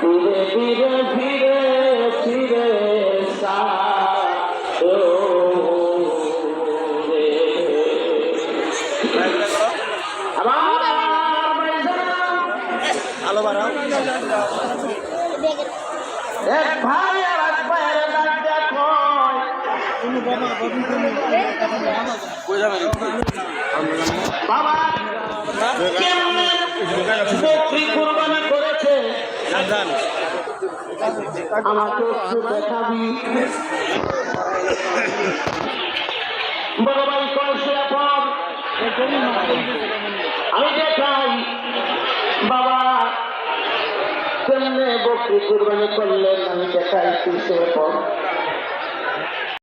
ধীরে ধীরে ধীরে ধীরে সায় রে। আমার বাড়ি যাও। আলো বাড়াও এক ভাই আর এক ভাইয়ের ডাক দেখো। বাবা আমাকে একটু দেখাবি। বড় ভাই কলসে পর। আমি দেখাই, বাবা, কেমনে বকরি কুরবানি করলেন, আমি দেখাই কিসের পর।